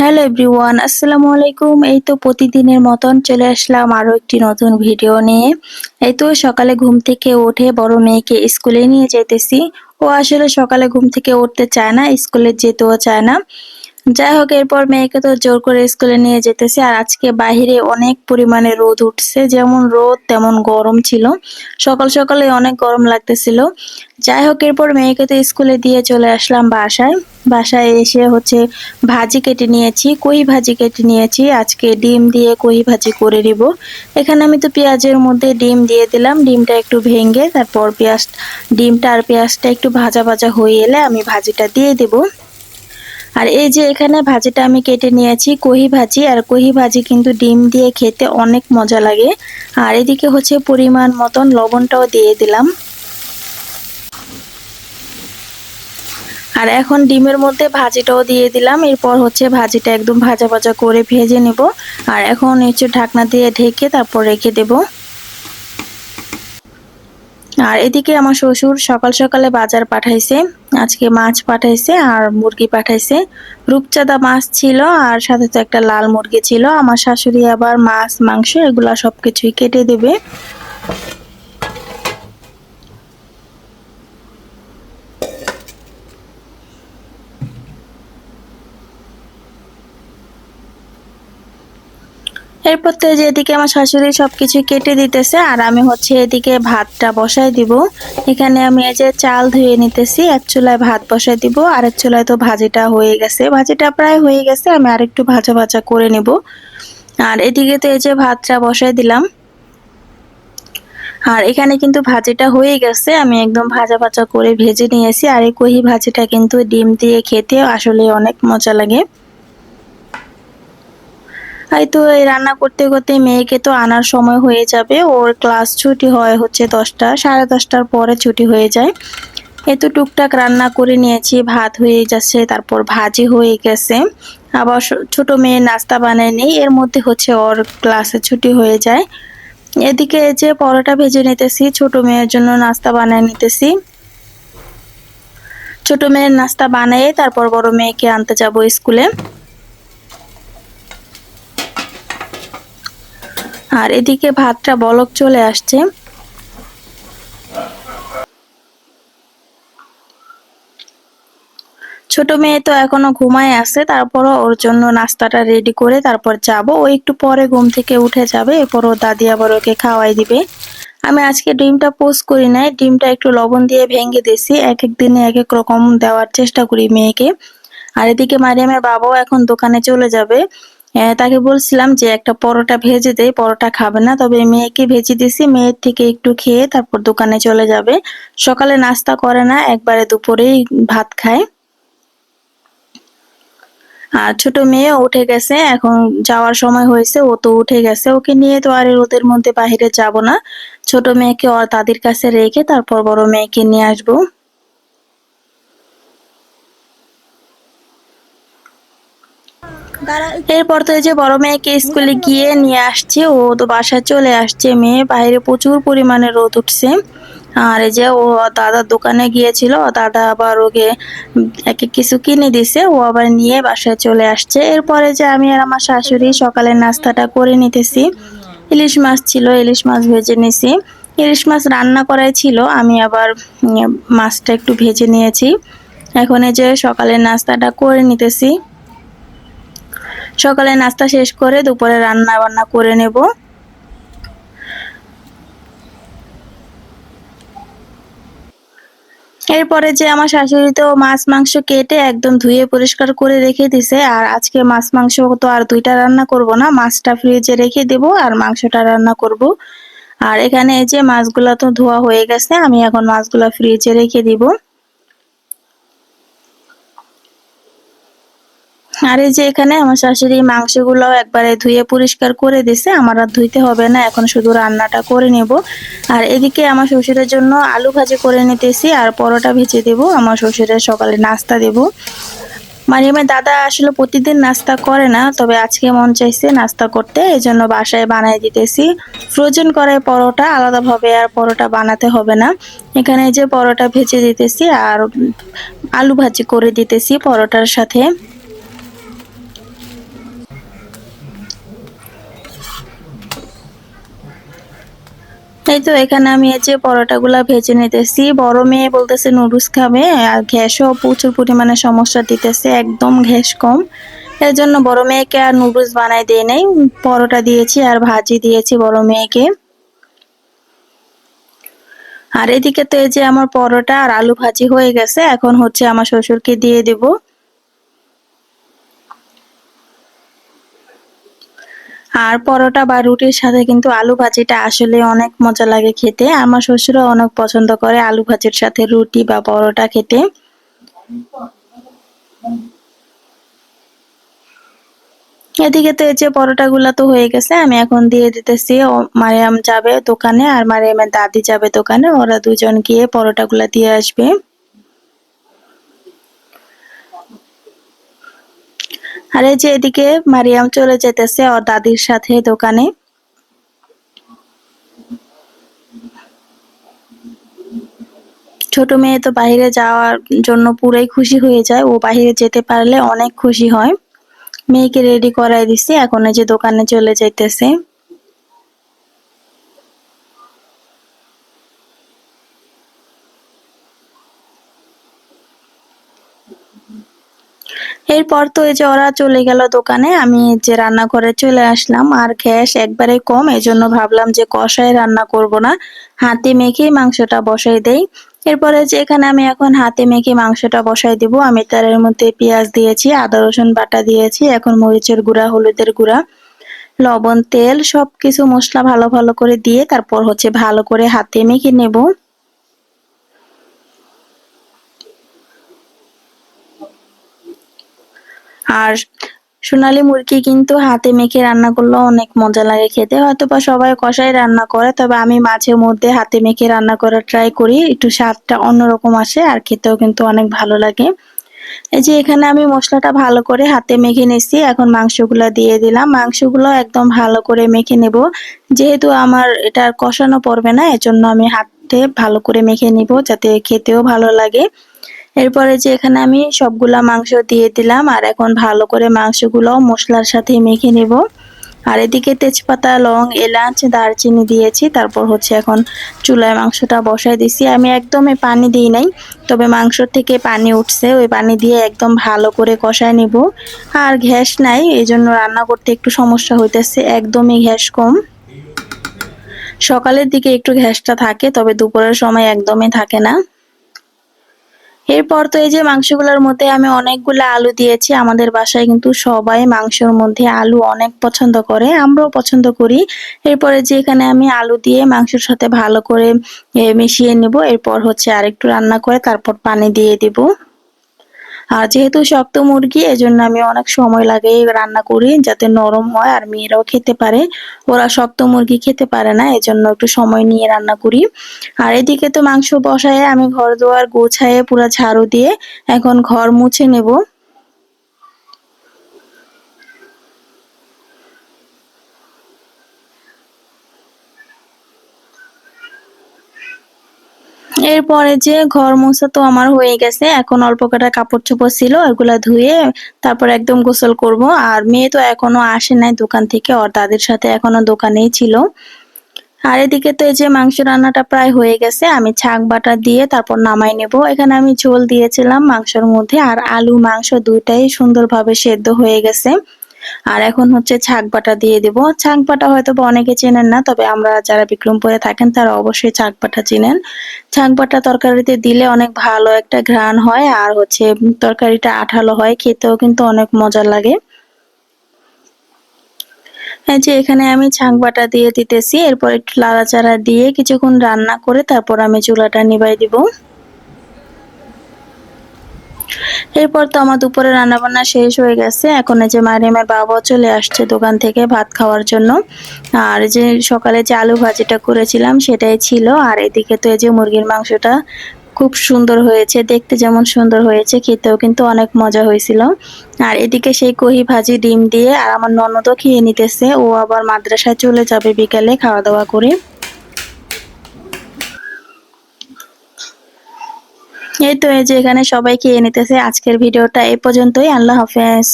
Hello everyone আসসালামু আলাইকুম। এই তো প্রতিদিনের মতন চলে আসলাম আরও একটি নতুন ভিডিও নিয়ে। এই তো সকালে ঘুম থেকে উঠে বড় মেয়েকে স্কুলে নিয়ে যেতেছি। ও আসলে সকালে ঘুম থেকে উঠতে চায় না, স্কুলে যেতেও চায় না। যাই হোক, এরপর মেয়েকে তো জোর করে স্কুলে নিয়ে যেতেছে, আর আজকে বাহিরে অনেক পরিমাণে রোদ উঠছে, যেমন রোদ তেমন গরম ছিল। সকাল সকালে অনেক গরম লাগতেছিল। যাই হোক, এরপর মেয়েকে তো স্কুলে দিয়ে চলে আসলাম বাসায়। বাসায় এসে হচ্ছে ভাজি কেটে নিয়েছি, কই ভাজি কেটে নিয়েছি? আজকে ডিম দিয়ে কই ভাজি করে নিব। এখানে আমি তো পেঁয়াজের মধ্যে ডিম দিয়ে দিলাম, ডিমটা একটু ভেঙে তারপর পেঁয়াজ, ডিমটা আর পেঁয়াজটা একটু ভাজা ভাজা হয়ে এলে আমি ভাজিটা দিয়ে দেবো। আর এই যে এখানে ভাজিটা আমি কেটে নিয়েছি, কহি ভাজি, আর কহি ভাজি কিন্তু ডিম দিয়ে খেতে অনেক মজা লাগে। আর এদিকে হচ্ছে পরিমাণ মতন লবণটাও দিয়ে দিলাম। আর এখন ডিমের মধ্যে ভাজিটাও দিয়ে দিলাম, এরপর হচ্ছে ভাজিটা একদম ভাজা ভাজা করে ভেজে নেব। আর এখন একটু ঢাকনা দিয়ে ঢেকে তারপর রেখে দেবো। আর এদিকে আমার শ্বশুর সকাল সকালে বাজার পাঠাইছে। আজকে মাছ পাঠাইছে আর মুরগি পাঠাইছে। রূপচাঁদা মাছ ছিল আর সাথে তো একটা লাল মুরগি ছিল। আমার শাশুড়ি আবার মাছ, মাংস এগুলা সবকিছুই কেটে দেবে। এরপর তো যে এদিকে আমার শাশুড়ি সবকিছু কেটে দিতেছে, আর আমি হচ্ছে এদিকে ভাতটা বসাই দিব। এখানে আমি এই যে চাল ধুয়ে নিতেছি, এক চুলায় ভাত বসাই দিব আরেক চুলায় তো ভাজিটা হয়ে গেছে। ভাজিটা প্রায় হয়ে গেছে, আমি আরেকটু ভাজা ভাজা করে নিব। আর এদিকে তো এই যে ভাতটা বসাই দিলাম। আর এখানে কিন্তু ভাজিটা হয়ে গেছে, আমি একদম ভাজা ভাজা করে ভেজে নিয়েছি, আর এই কহি ভাজিটা কিন্তু ডিম দিয়ে খেতে আসলে অনেক মজা লাগে। হয়তো এই রান্না করতে করতে মেয়েকে তো আনার সময় হয়ে যাবে। ওর ক্লাস ছুটি হয় হচ্ছে দশটা, সাড়ে দশটার পরে ছুটি হয়ে যায়। এত টুকটাক রান্না করে নিয়েছি, ভাত হয়ে যাচ্ছে, তারপর ভাজি হয়ে গেছে। আবার ছোট মেয়ে নাস্তা বানায় নেই, এর মধ্যে হচ্ছে ওর ক্লাসে ছুটি হয়ে যায়। এদিকে যে পরোটা ভেজে নিতেছি, ছোট মেয়ের জন্য নাস্তা বানায় নিতেছি। ছোট মেয়ের নাস্তা বানাই তারপর বড় মেয়েকে আনতে যাব স্কুলে। আর এদিকে ভাতটা বলক চলে আসছে। ছোট মেয়ে তো এখনও ঘুমায় আছে, তারপরও ওর জন্য নাস্তাটা রেডি করে তারপর যাব। ও একটু পরে ঘুম থেকে উঠে যাবে, এরপর ও দাদি আবার ওকে খাওয়াই দিবে। আমি আজকে ডিমটা পোস্ট করি নাই, ডিমটা একটু লবণ দিয়ে ভেঙে দিয়েছি, এক এক দিনে এক এক রকম দেওয়ার চেষ্টা করি মেয়েকে। আর এদিকে মারিয়ামের বাবাও এখন দোকানে চলে যাবে। তাকে বলছিলাম যে একটা পরোটা ভেজে দেয় পরোটা খাবে না। তবে মেয়েকে ভেজে দিছি, মেয়ের থেকে একটু খেয়ে তারপর দোকানে চলে যাবে। সকালে নাস্তা করে না, একবারে দুপুরেই ভাত খায়। আর ছোট মেয়ে উঠে গেছে, এখন যাওয়ার সময় হয়েছে, ও তো উঠে গেছে। ওকে নিয়ে তো আর রোদের মধ্যে বাহিরে যাব না। ছোট মেয়েকে তাদের কাছে রেখে তারপর বড় মেয়েকে নিয়ে আসব। এরপর তো এই যে বড় মেয়েকে স্কুলে গিয়ে নিয়ে আসছে, ও তো বাসায় চলে আসছে। মেয়ে বাইরে প্রচুর পরিমাণে রোদ উঠছে। আর এই যে ও দাদার দোকানে গিয়েছিল, দাদা আবার ওকে এক কিছু কিনে দিছে, ও আবার নিয়ে বাসায় চলে আসছে। এরপরে যে আমি আর আমার শাশুড়ি সকালের নাস্তাটা করে নিতেছি। ইলিশ মাছ ছিল, ইলিশ মাছ ভেজে নিছি। ইলিশ মাছ রান্না করাই ছিল, আমি আবার মাছটা একটু ভেজে নিয়েছি। এখন এই যে সকালের নাস্তাটা করে নিতেছি। সকালে নাস্তা শেষ করে দুপুরে রান্না বান্না করে নেব। এরপরে যে আমার শাশুড়ি তো মাছ, মাংস কেটে একদম ধুয়ে পরিষ্কার করে রেখে দিছে, আর আজকে মাছ, মাংস তো আর দুইটা রান্না করব না, মাছটা ফ্রিজে রেখে দেব আর মাংসটা রান্না করব। আর এখানে এই যে মাছগুলা তো ধোয়া হয়ে গেছে, আমি এখন মাছগুলা ফ্রিজে রেখে দিব। আর এই যে এখানে আমার শাশুড়ি মাংসগুলো একবারে ধুয়ে পরিষ্কার করে দিছে, আমার আর ধুইতে হবে না, এখন শুধু রান্নাটা করে নেব। আর এদিকে আমার শ্বশুরের জন্য আলু ভাজি করে নিতেছি, আর পরোটা ভেজে দেব, আমার শ্বশুরের সকালে নাস্তা দেব। মারিয়ামের দাদা আসলে প্রতিদিন নাস্তা করে না, তবে আজকে মন চাইছে নাস্তা করতে, এই জন্য বাসায় বানাই দিতেছি। ফ্রোজেন করে পরোটা, আলাদাভাবে আর পরোটা বানাতে হবে না। এখানে যে পরোটা ভেজে দিতেছি, আর আলু ভাজি করে দিতেছি পরোটার সাথে। এই তো এখানে আমি এই যে পরোটাগুলা ভেজে নিতেছি। বড় মেয়ে বলতেছে, নুডলস খাবে আর গ্যাসও প্রচুর পরিমাণে সমস্যা দিতেছে, একদম গ্যাস কম। এর জন্য বড় মেয়েকে আর নুডলস বানাই দিয়ে নেই। পরোটা দিয়েছি আর ভাজি দিয়েছি বড় মেয়েকে। আর এদিকে তো এই যে আমার পরোটা আর আলু ভাজি হয়ে গেছে, এখন হচ্ছে আমার শ্বশুরকে দিয়ে দেব। আর পরোটা বা রুটির সাথে কিন্তু আলু ভাজিটা আসলে অনেক মজা লাগে খেতে। আমার শ্বশুরও অনেক পছন্দ করে আলু ভাজির সাথে রুটি বা পরোটা খেতে। এদিকে তো এই যে পরোটাগুলো তো হয়ে গেছে, আমি এখন দিয়ে দিতেছি। মারিয়াম যাবে দোকানে আর মারিয়ামের দাদি যাবে দোকানে। ওরা দুজন গিয়ে পরোটাগুলো দিয়ে আসবে। আর এই যে এদিকে মারিয়াম চলে যেতেছে ওর দাদির সাথে দোকানে। ছোট মেয়ে তো বাইরে যাওয়ার জন্য পুরাই খুশি হয়ে যায়। ও বাহিরে যেতে পারলে অনেক খুশি হয়। মেয়েকে রেডি করাই দিছি, এখন যে দোকানে চলে যাইতেছে। এরপর তো এই যে ওরা চলে গেল দোকানে, আমি যে রান্না করে চলে আসলাম, আর গ্যাস একবারে কম, এজন্য ভাবলাম যে কষায় রান্না করব না। হাতে মেখে মাংসটা বসাই দেই। এরপরে যে এখানে আমি এখন হাতে মেখে মাংসটা বসাই দিব, আমি তার এর মধ্যে পেঁয়াজ দিয়েছি, আদা, রসুন বাটা দিয়েছি, এখন মরিচের গুঁড়া, হলুদের গুঁড়া, লবণ, তেল, সবকিছু মশলা ভালো ভালো করে দিয়ে তারপর হচ্ছে ভালো করে হাতে মেখে নেব। আর সোনালি মুরগি কিন্তু হাতে মেখে রান্না করলেও অনেক মজা লাগে খেতে। হয়তো বা সবাই কষাই রান্না করে, তবে আমি মাঝে মধ্যে হাতে মেখে রান্না করার ট্রাই করি, একটু স্বাদটা অন্যরকম আসে আর খেতেও কিন্তু অনেক ভালো লাগে। এই যে এখানে আমি মশলাটা ভালো করে হাতে মেখে নিছি এখন মাংসগুলো দিয়ে দিলাম। মাংসগুলো একদম ভালো করে মেখে নেব। যেহেতু আমার এটা কষানো পড়বে না, এজন্য আমি হাতে ভালো করে মেখে নিব যাতে খেতেও ভালো লাগে। এরপরে যে এখানে আমি সবগুলা মাংস দিয়ে দিলাম, আর এখন ভালো করে মাংসগুলো মশলার সাথে মেখে নেব। আর এদিকে তেজপাতা, লং, এলাচ, দারচিনি দিয়েছি, তারপর হচ্ছে এখন চুলায় মাংসটা বসাই দিছি। আমি একদমই পানি দিই নাই, তবে মাংস থেকে পানি উঠছে, ওই পানি দিয়ে একদম ভালো করে কষায় নিব। আর গ্যাস নাই এই জন্য রান্না করতে একটু সমস্যা হইতেছে, একদমই গ্যাস কম। সকালের দিকে একটু গ্যাসটা থাকে, তবে দুপুরের সময় একদমই থাকে না। এরপর তো এই যে মাংসগুলোর মধ্যে আমি অনেকগুলো আলু দিয়েছি, আমাদের বাসায় কিন্তু সবাই মাংসের মধ্যে আলু অনেক পছন্দ করে, আমরাও পছন্দ করি। এরপরে যে এখানে আমি আলু দিয়ে মাংসের সাথে ভালো করে মিশিয়ে নেব, এরপর হচ্ছে আরেকটু রান্না করে তারপর পানি দিয়ে দিব। আর যেহেতু শক্ত মুরগি, এজন্য আমি অনেক সময় লাগে রান্না করি যাতে নরম হয় আর মেয়েরাও খেতে পারে। ওরা শক্ত মুরগি খেতে পারে না, এজন্য একটু সময় নিয়ে রান্না করি। আর এদিকে তো মাংস বসায় আমি ঘর দোয়ার গোছায় পুরো ঝাড়ু দিয়ে এখন ঘর মুছে নেব। এরপরে যে ঘর মোছা তো আমার হয়ে গেছে, এখন অল্প কটা কাপড় চোপড় ছিল, ওইগুলা ধুয়ে তারপর একদম গোসল করব। আর মেয়ে তো এখনও আসে নাই দোকান থেকে, ওর দাদির সাথে এখনও দোকানেই ছিল। আর এদিকে তো এই যে মাংস রান্নাটা প্রায় হয়ে গেছে, আমি ছাক বাটা দিয়ে তারপর নামাই নেব। এখানে আমি ঝোল দিয়েছিলাম মাংসের মধ্যে, আর আলু মাংস দুইটাই সুন্দরভাবে সেদ্ধ হয়ে গেছে। আর এখন হচ্ছে ছাক বাটা দিয়ে দিব। ছাক বাটা হয়তো বা অনেকে চেনেন না, তবে আমরা যারা বিক্রমপুরে থাকেন তারা অবশ্যই ছাক বাটা চেনেন। ছাক বাটা তরকারিতে দিলে অনেক ভালো একটা ঘ্রাণ হয় আর হচ্ছে তরকারিটা আঠালো হয়, খেতেও কিন্তু অনেক মজা লাগে। এই যে এখানে আমি ছাঁক বাটা দিয়ে দিতেছি, এরপর একটু লাড়াচাড়া দিয়ে কিছুক্ষণ রান্না করে তারপর আমি চুলাটা নিবাই দিব। এরপর তো আমার দুপুরে রান্না বান্না শেষ হয়ে গেছে। এখন এই যে মারিয়ামের বাবাও চলে আসছে দোকান থেকে ভাত খাওয়ার জন্য। আর যে সকালে যে আলু ভাজিটা করেছিলাম সেটাই ছিল। আর এদিকে তো এই যে মুরগির মাংসটা খুব সুন্দর হয়েছে, দেখতে যেমন সুন্দর হয়েছে, খেতেও কিন্তু অনেক মজা হয়েছিল। আর এদিকে সেই কহি ভাজি ডিম দিয়ে, আর আমার ননদও খেয়ে নিতেছে। ও আবার মাদ্রাসায় চলে যাবে বিকালে খাওয়া দাওয়া করে। এই তো এই যে এখানে সবাইকে খেয়ে নিতেছে। আজকের ভিডিওটা এই পর্যন্তই। আল্লাহ হাফেজ।